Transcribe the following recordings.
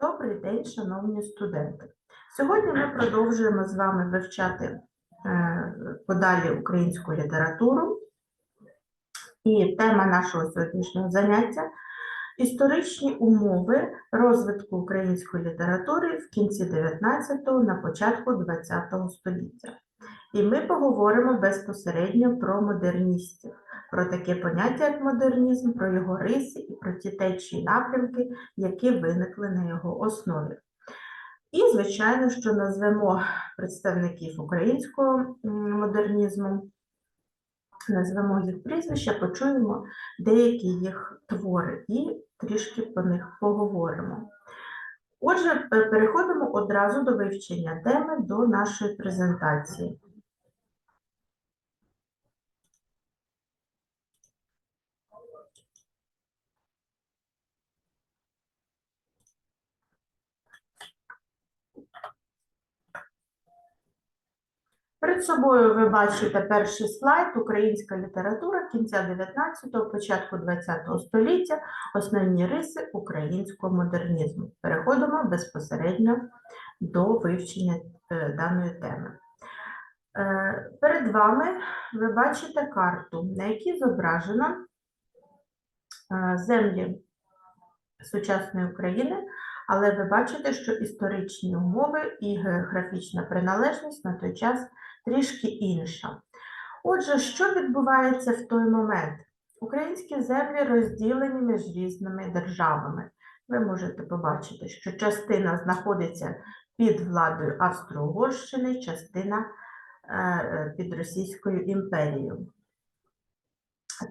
Добрий день, шановні студенти. Сьогодні ми продовжуємо з вами вивчати е, подалі українську літературу. І тема нашого сьогоднішнього заняття історичні умови розвитку української літератури в кінці 19-го, на початку 20-го століття. І ми поговоримо безпосередньо про модерністів, про таке поняття, як модернізм, про його риси і про ті течії напрямки, які виникли на його основі. І, звичайно, що назвемо представників українського модернізму, назвемо їх прізвища, почуємо деякі їх твори і трішки по них поговоримо. Отже, переходимо одразу до вивчення теми до нашої презентації. Перед собою ви бачите перший слайд Українська література кінця 19-го, початку 20-го століття, основні риси українського модернізму. Переходимо безпосередньо до вивчення е, даної теми. Е, Перед вами ви бачите карту, на якій зображено е, землі сучасної України, але ви бачите, що історичні умови і географічна приналежність на той час трішки інша. Отже, що відбувається в той момент? Українські землі розділені між різними державами. Ви можете побачити, що частина знаходиться під владою Австро-Угорщини, частина е, е, під Російською імперією.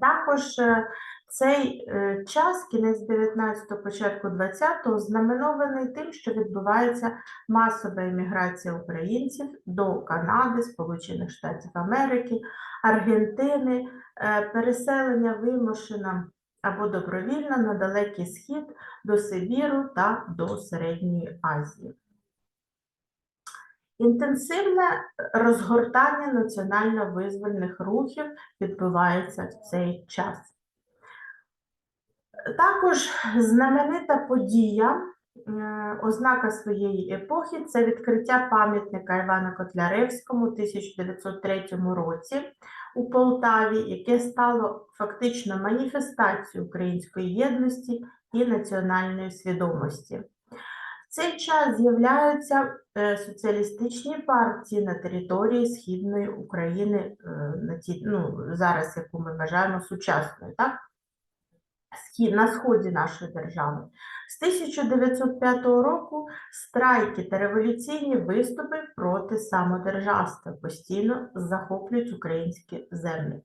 Також е, цей е, час, кінець 19-го, початку 20-го, знаменований тим, що відбувається масова еміграція українців до Канади, Сполучених Штатів Америки, Аргентини, е, переселення вимушено або добровільно на Далекий Схід, до Сибіру та до Середньої Азії. Інтенсивне розгортання національно-визвольних рухів відбувається в цей час. Також знаменита подія, е, ознака своєї епохи це відкриття пам'ятника Івану Котляревському у 1903 році у Полтаві, яке стало фактично маніфестацією української єдності і національної свідомості. В цей час з'являються е, соціалістичні партії на території Східної України, е, ну, зараз, яку ми вважаємо сучасною, так? На сході нашої держави. З 1905 року страйки та революційні виступи проти самодержавства постійно захоплюють українські землі.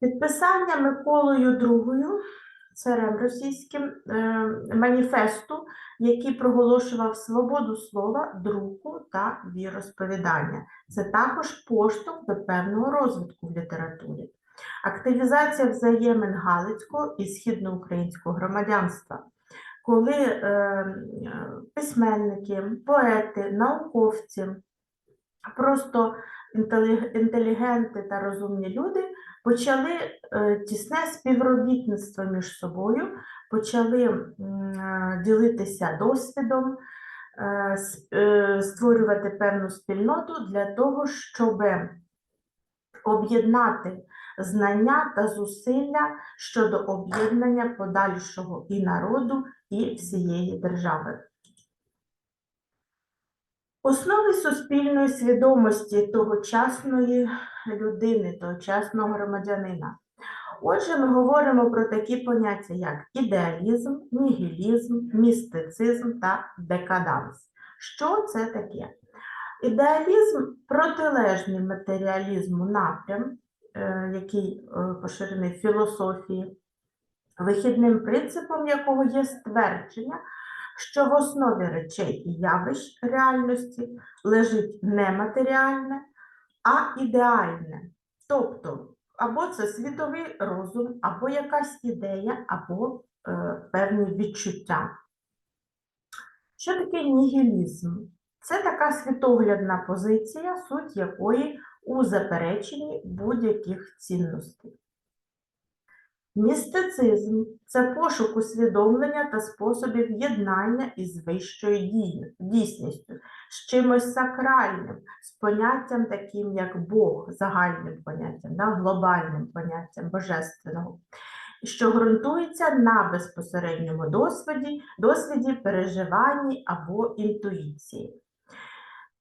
Підписання Миколою II, царем російським, е, маніфесту, який проголошував свободу слова, друку та віросповідання. Це також поштовх до певного розвитку в літературі. Активізація взаємин Галицького і східноукраїнського громадянства, коли е, е, письменники, поети, науковці, просто інтелігенти та розумні люди почали е, тісне співробітництво між собою, почали е, ділитися досвідом, створювати певну спільноту для того, щоб об'єднати знання та зусилля щодо об'єднання подальшого і народу, і всієї держави. Основи суспільної свідомості тогочасної людини, тогочасного громадянина. Отже, ми говоримо про такі поняття, як ідеалізм, нігілізм, містицизм та декаданс. Що це таке? Ідеалізм протилежний матеріалізму напрям, який е, поширений філософії, вихідним принципом якого є ствердження, що в основі речей і явищ реальності лежить не матеріальне, а ідеальне. Тобто, або це світовий розум, або якась ідея, або е, певні відчуття. Що таке нігілізм? Це така світоглядна позиція, суть якої у запереченні будь-яких цінностей. Містицизм це пошук усвідомлення та способів єднання із вищою дійсністю, з чимось сакральним, з поняттям таким, як Бог, загальним поняттям, да, глобальним поняттям божественного, що ґрунтується на безпосередньому досвіді, досвіді, переживанні або інтуїції.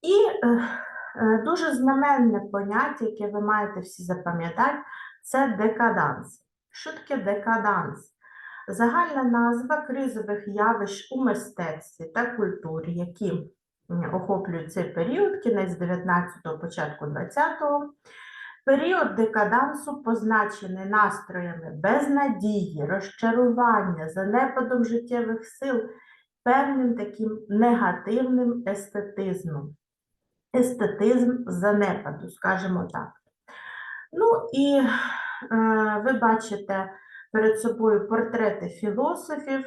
І е, дуже знаменне поняття, яке ви маєте всі запам'ятати, це декаданс. Що таке декаданс? Загальна назва кризових явищ у мистецтві та культурі, які охоплюють цей період, кінець 19-го, початку 20-го. Період декадансу позначений настроями безнадії, розчарування, занепадом життєвих сил, певним таким негативним естетизмом. Естетизм занепаду, скажімо так. Ну і е, ви бачите перед собою портрети філософів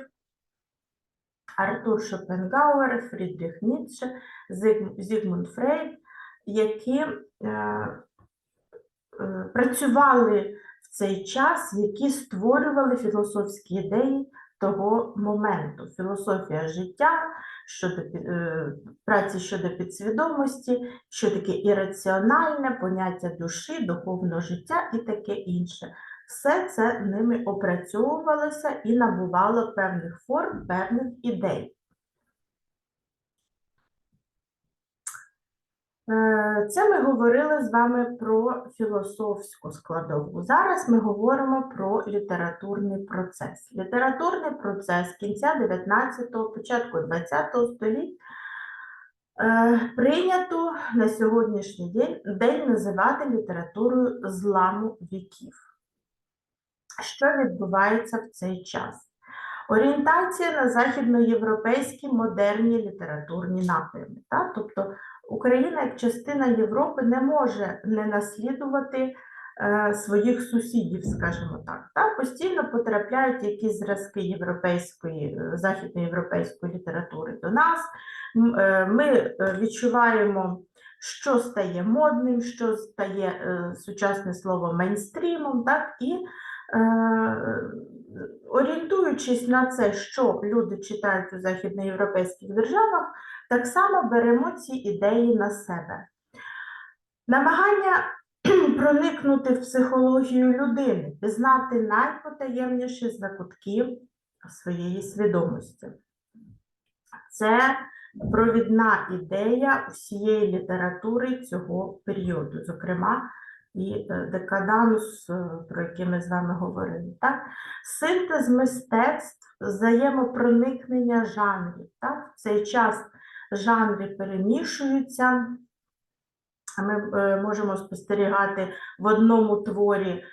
Артур Шопенгауер, Фрідріх Ніцше, Зігмунд Фрейд, які е, е, працювали в цей час, які створювали філософські ідеї того моменту. Філософія життя, щодо е, праці щодо підсвідомості, що таке ірраціональне поняття душі, духовного життя і таке інше. Все це ними опрацьовувалося і набувало певних форм, певних ідей. Е, Це ми говорили з вами про філософську складову. Зараз ми говоримо про літературний процес. Літературний процес кінця 19-го, початку 20-го століть е, прийнято на сьогоднішній день, день називати літературою зламу віків. Що відбувається в цей час? Орієнтація на західноєвропейські модерні літературні напрями. Так? Тобто Україна як частина Європи не може не наслідувати е, своїх сусідів, скажімо так. Так? Постійно потрапляють якісь зразки європейської, е, західноєвропейської літератури до нас. Е, Ми відчуваємо, що стає модним, що стає сучасне слово мейнстрімом, так? і орієнтуючись на це, що люди читають у західноєвропейських державах, так само беремо ці ідеї на себе. Намагання проникнути в психологію людини, пізнати найпотаємніші закутки своєї свідомості. Це провідна ідея всієї літератури цього періоду, зокрема і е, декаданс, е, про який ми з вами говорили. Так? Синтез мистецтв, взаємопроникнення жанрів. Так? В цей час жанри перемішуються. Ми е, можемо спостерігати в одному творі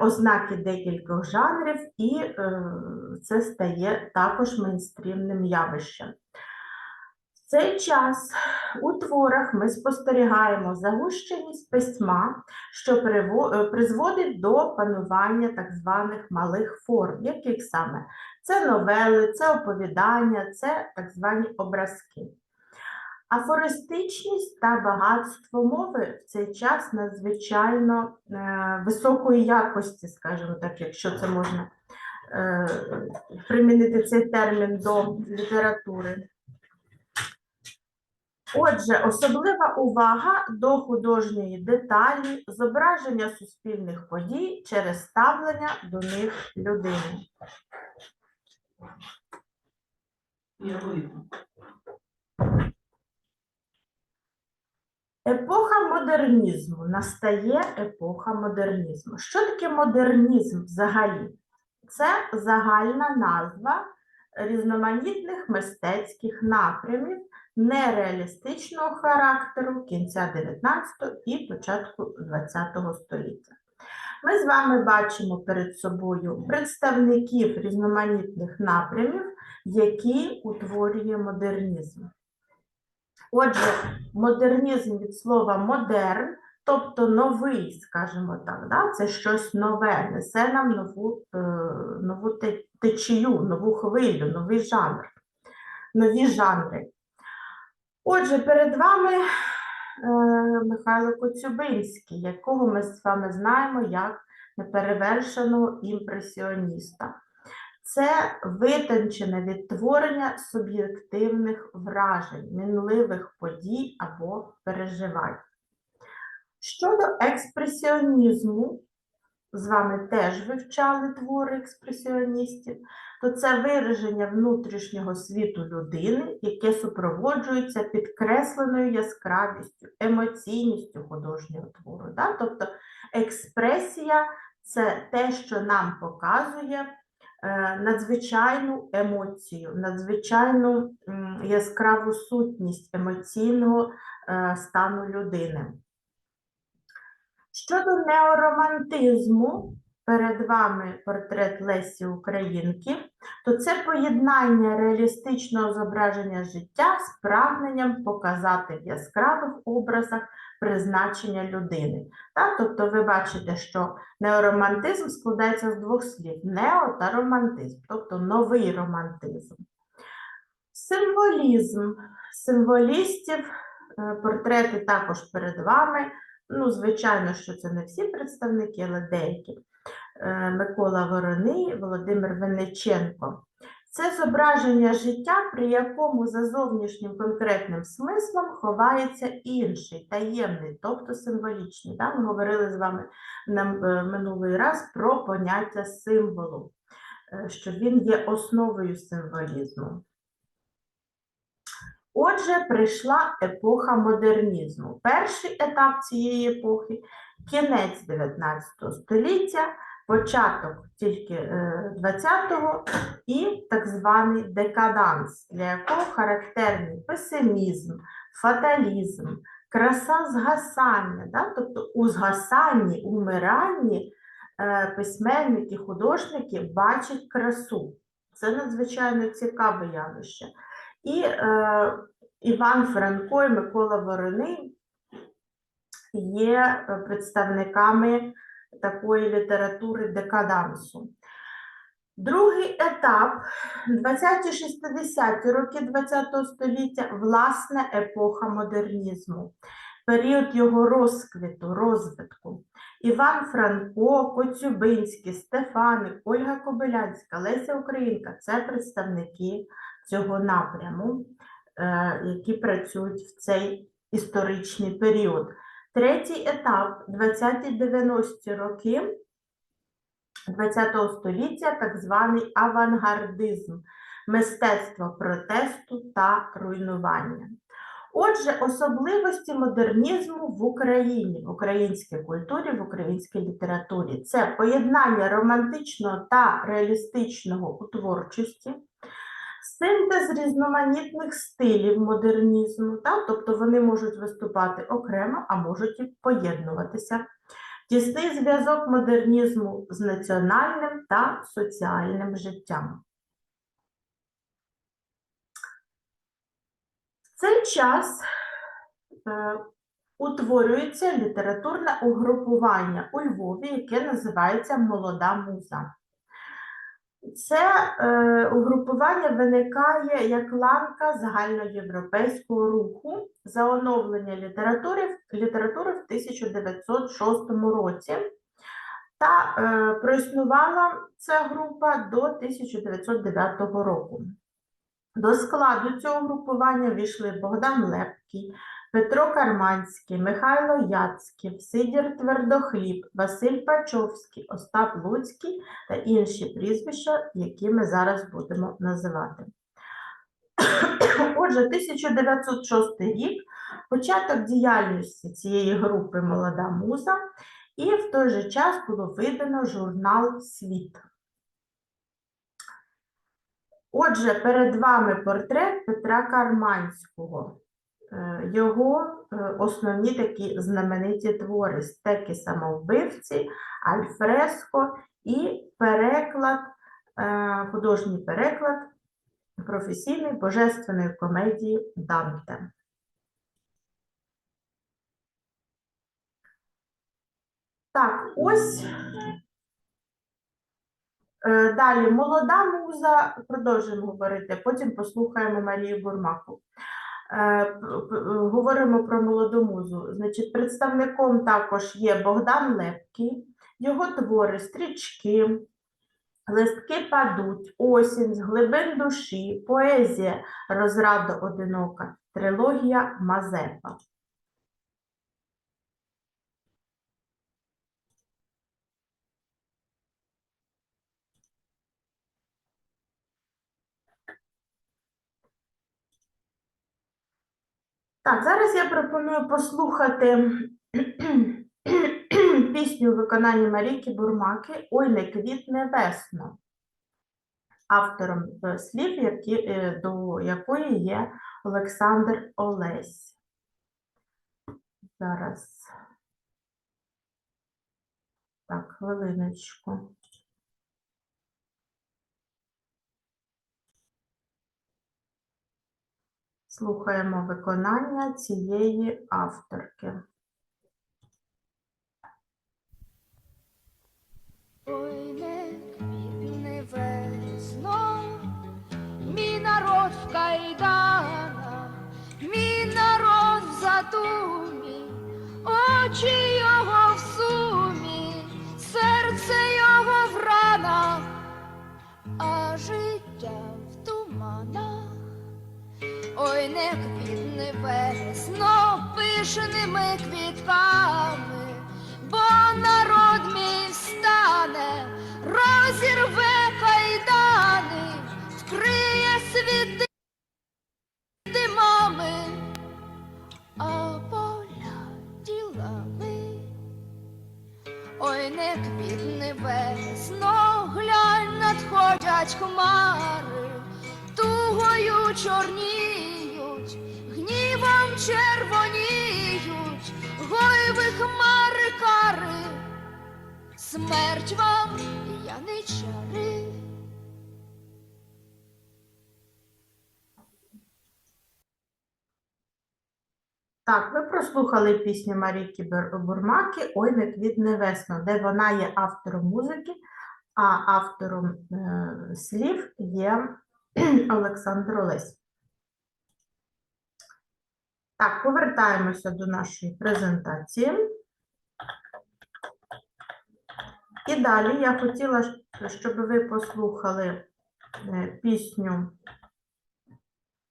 ознаки декількох жанрів, і це стає також мейнстрімним явищем. Цей час у творах ми спостерігаємо загущеність письма, що е, призводить до панування так званих малих форм, яких саме це новели, це оповідання, це так звані образки. Афористичність та багатство мови в цей час надзвичайно е, високої якості, скажімо так, якщо це можна е, примінити цей термін до літератури. Отже, особлива увага до художньої деталі, зображення суспільних подій через ставлення до них людини. Епоха модернізму. Настає епоха модернізму. Що таке модернізм взагалі? Це загальна назва різноманітних мистецьких напрямів нереалістичного характеру кінця 19 і початку 20 століття. Ми з вами бачимо перед собою представників різноманітних напрямів, які утворює модернізм. Отже, модернізм від слова модерн, тобто новий, скажімо так, да? це щось нове, несе нам нову, е, нову течію, нову хвилю, новий жанр, нові жанри. Отже, перед вами е, Михайло Коцюбинський, якого ми з вами знаємо як неперевершеного імпресіоніста. Це витончене відтворення суб'єктивних вражень, мінливих подій або переживань. Щодо експресіонізму, з вами теж вивчали твори експресіоністів, то це вираження внутрішнього світу людини, яке супроводжується підкресленою яскравістю, емоційністю художнього твору. Да? Тобто експресія це те, що нам показує е, надзвичайну емоцію, надзвичайну яскраву сутність емоційного е, стану людини. Щодо неоромантизму, перед вами портрет Лесі Українки, то це поєднання реалістичного зображення життя з прагненням показати в яскравих образах призначення людини. Так? Тобто ви бачите, що неоромантизм складається з двох слів: нео та романтизм, тобто новий романтизм. Символізм символістів, е, портрети також перед вами. Ну, звичайно, що це не всі представники, але деякі. Е, Микола Вороний, Володимир Винниченко. Це зображення життя, при якому за зовнішнім конкретним смислом ховається інший, таємний, тобто символічний. Да? Ми говорили з вами е, минулий раз про поняття символу, е, що він є основою символізму. Отже, прийшла епоха модернізму. Перший етап цієї епохи кінець 19 століття, початок тільки е, 20-го і так званий декаданс, для якого характерний песимізм, фаталізм, краса згасання. Да? Тобто у згасанні, умиранні е, письменники, художники бачать красу. Це надзвичайно цікаве явище. І е, Іван Франко і Микола Вороний є е, представниками такої літератури декадансу. Другий етап 20-60 роки ХХ століття власне епоха модернізму, період його розквіту, розвитку. Іван Франко, Коцюбинський, Стефаник, Ольга Кобилянська, Леся Українка це представники цього напряму, е, які працюють в цей історичний період. Третій етап 20-90 роки ХХ століття, так званий авангардизм, мистецтво протесту та руйнування. Отже, особливості модернізму в Україні, в українській культурі, в українській літературі це поєднання романтичного та реалістичного у творчості, синтез різноманітних стилів модернізму, так? тобто вони можуть виступати окремо, а можуть і поєднуватися. Тісний зв'язок модернізму з національним та соціальним життям. В цей час е, утворюється літературне угрупування у Львові, яке називається Молода муза. Це е, угрупування виникає як ланка загальноєвропейського руху за оновлення літератури, літератури в 1906 році. Та е, проіснувала ця група до 1909 року. До складу цього групування війшли Богдан Лепкий, Петро Карманський, Михайло Яцьків, Сидір Твердохліб, Василь Пачовський, Остап Луцький та інші прізвища, які ми зараз будемо називати. Отже, 1906 рік, початок діяльності цієї групи Молода муза, і в той же час було видано журнал Світ. Отже, перед вами портрет Петра Карманського. Е, Його е, основні такі знамениті твори стеки самовбивці, альфреско і переклад, е, художній переклад професійної божественної комедії Данте. Так, ось Далі, молода муза, продовжуємо говорити, потім послухаємо Марію Бурмаку. Е, Говоримо про молоду музу. Значить, представником також є Богдан Лепкий, Його твори стрічки, листки падуть, осінь, з глибин душі, поезія, розрада одинока, трилогія Мазепа. Так, зараз я пропоную послухати пісню у виконанні Марійки Бурмаки Ой, не квітне весно, автором е, слів, які, е, до якої є Олександр Олесь. Зараз. Так, хвилиночку. Слухаємо виконання цієї авторки. Ой, не квітне весно, мій народ в кайданах, мій народ в задумі, очі його в сумі, серце його в ранах, а життя Ой, не квітне весно пишними квітками, бо народ мій встане, розірве кайдани, вкриє світи димами, а поля ділами. Ой, не квітне весно, глянь, надходять хмари, тугою чорніють, гнівом червоніють, гой ви хмари кари, смерть вам, яничари. Так, ви прослухали пісню Марійки Бурмаки Ой, не квітне весно, де вона є автором музики, а автором е, слів є Олександр Олесь. Так, повертаємося до нашої презентації. І далі я хотіла, щоб ви послухали е, пісню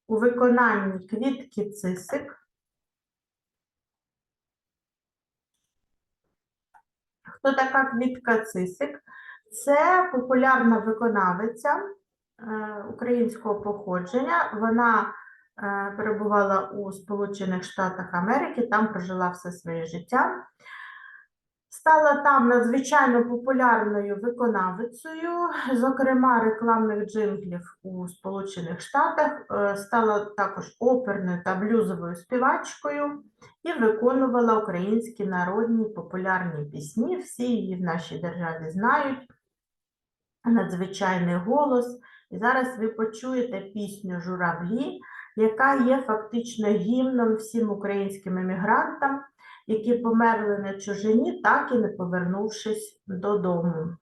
у виконанні Квітки Цисик. Хто така Квітка Цисик? Це популярна виконавиця е, українського походження. Вона перебувала у Сполучених Штатах Америки, там прожила все своє життя. Стала там надзвичайно популярною виконавицею, зокрема рекламних джинглів у Сполучених Штатах, е, стала також оперною та блюзовою співачкою і виконувала українські народні популярні пісні. Всі її в нашій державі знають. Надзвичайний голос. І зараз ви почуєте пісню Журавлі, яка є фактично гімном всім українським емігрантам, які померли на чужині, так і не повернувшись додому.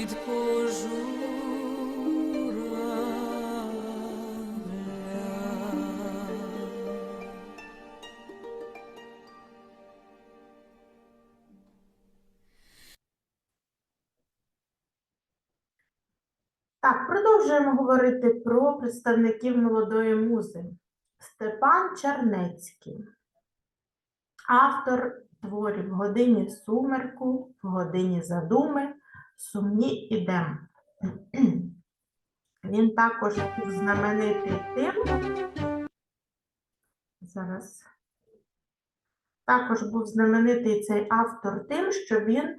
від пожуравля. Так, продовжуємо говорити про представників молодої музи. Степан Чернецький, автор творів в годині сумерку, в годині задуми, сумні ідем. Він також знаменитий тим. Зараз. Також був знаменитий цей автор тим, що він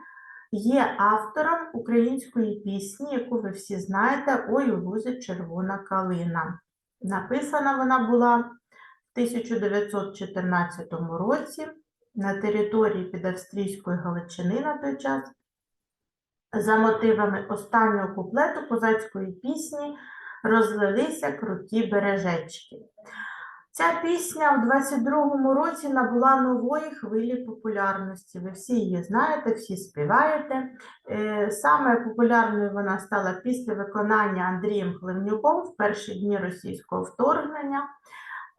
є автором української пісні, яку ви всі знаєте, Ой лузі червона калина. Написана вона була в 1914 році на території під Австрійської Галичини на той час за мотивами останнього куплету козацької пісні розлилися круті бережечки. Ця пісня у 22-му році набула нової хвилі популярності. Ви всі її знаєте, всі співаєте. Е, Саме популярною вона стала після виконання Андрієм Хливнюком в перші дні російського вторгнення.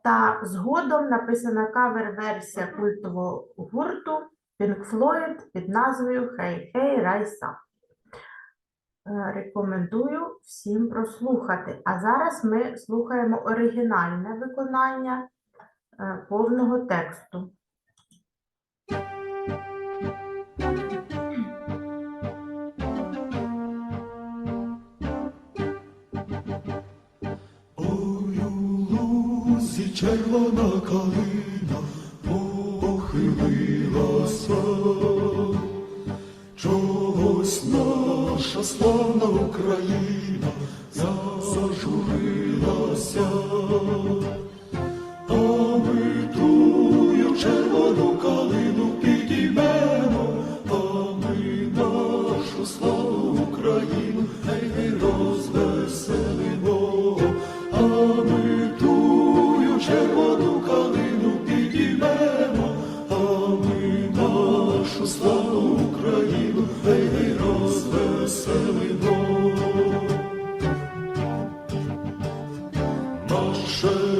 Та згодом написана кавер-версія культового гурту Pink Floyd під назвою Хей Хей Райса. Е, Рекомендую всім прослухати. А зараз ми слухаємо оригінальне виконання е, повного тексту. Ой, у лузі червона калина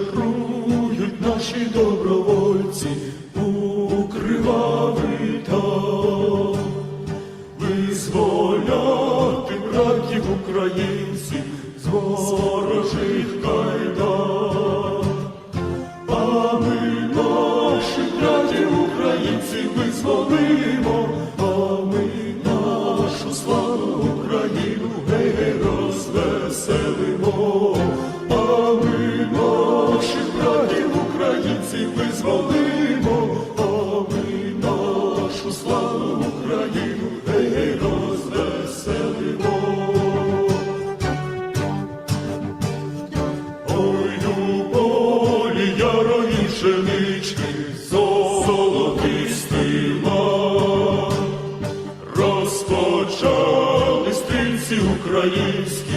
Марширують наші добровольці Розпочали стрільці українські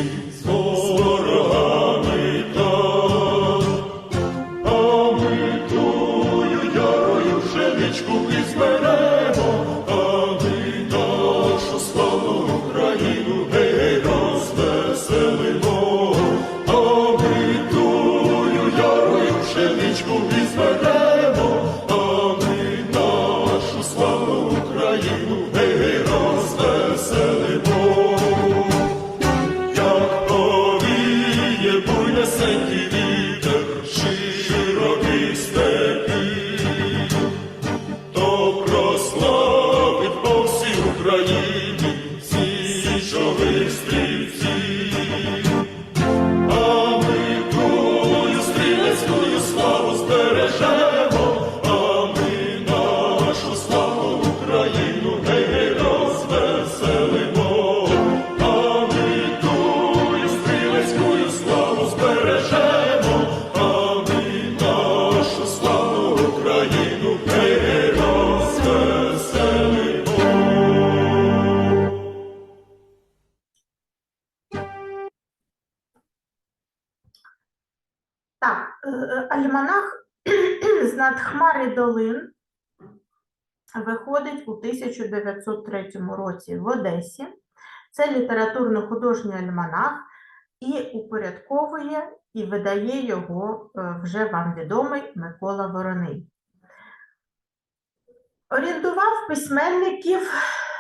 виходить у 1903 році в Одесі. Це літературно-художній альманах і упорядковує і видає його е, вже вам відомий Микола Вороний. Орієнтував письменників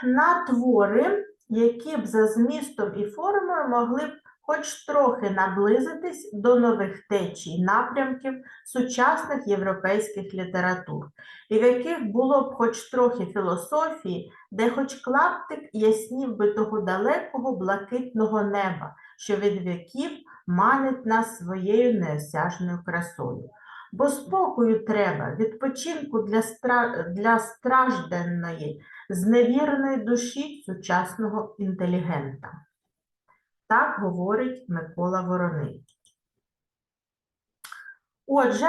на твори, які б за змістом і формою могли б хоч трохи наблизитись до нових течій напрямків сучасних європейських літератур, і в яких було б хоч трохи філософії, де хоч клаптик яснів би того далекого блакитного неба, що від віків манить нас своєю неосяжною красою. Бо спокою треба, відпочинку для, стра... для стражденної, зневіреної душі сучасного інтелігента. Так говорить Микола Вороний. Отже,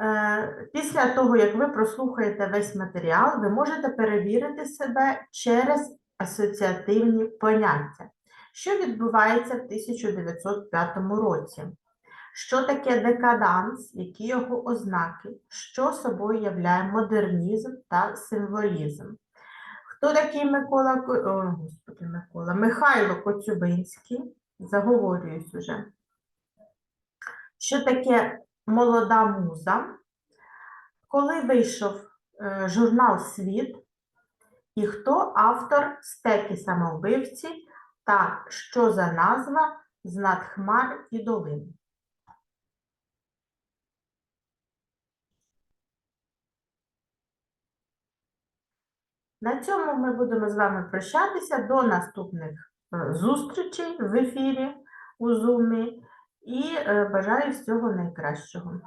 е, після того, як ви прослухаєте весь матеріал, ви можете перевірити себе через асоціативні поняття. Що відбувається в 1905 році? Що таке декаданс, які його ознаки, що собою являє модернізм та символізм? Хто такий Микола, О, Господи, Микола, Михайло Коцюбинський? Заговорююсь уже. Що таке молода муза? Коли вийшов е, журнал Світ, і хто автор стеки самовбивці та що за назва з над хмар і долин? На цьому ми будемо з вами прощатися до наступних е, зустрічей в ефірі у Zoom і е, бажаю всього найкращого.